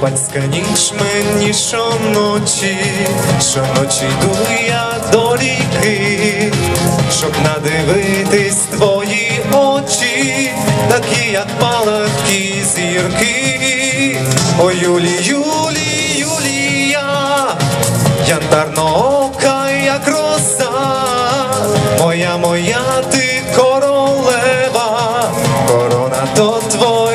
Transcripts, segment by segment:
Купальська ніч мені щоночі, щоночі йду я до ріки, щоб надивитись твої очі, такі, як палахкі зірки. О, Юлі, Юлі, Юлія, янтарноока, як роса, моя, моя ти королева, корона то твоя.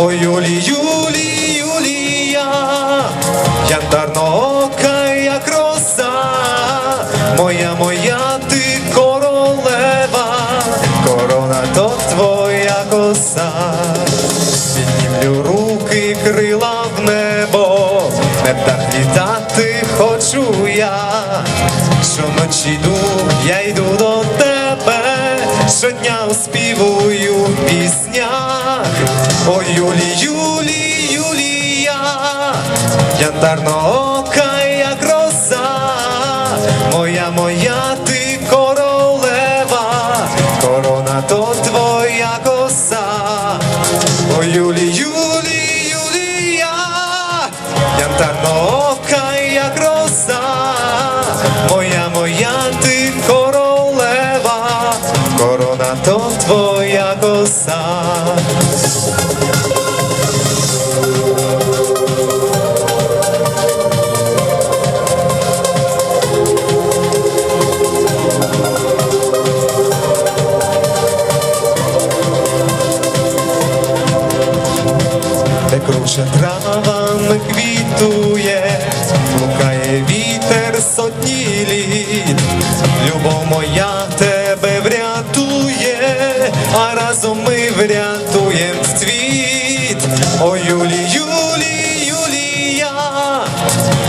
О, Юлі, Юлі, Юлія, янтарноока, як роса, моя, моя ти королева, корона то твоя коса. Піднімлю руки, крила в небо, не так літати хочу я. Щоночі йду, я йду до тебе, щодня успівую в піснях. О, Юлі, Юлі, Юлія, янтарноока, як роса, моя, моя ти королева, корона то твоя коса. О, Юлі, Юлі, Юлія, янтарноока, корона то твоя коса. де круче травами квітує, блукає вітер сотні літ, любов моя тебе врятує, а разом ми врятуєм світ. О, Юлі, Юлі, Юлія,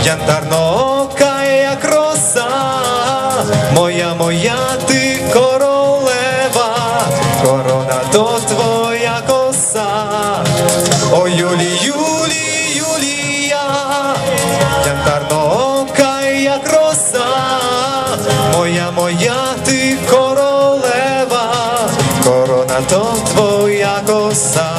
янтарноока, як роса, моя, моя ти королева, корона то твоя коса. О, Юлі, Юлі, Юлія, янтарноока, як роса, моя, моя ти королева, корона то твоя коса.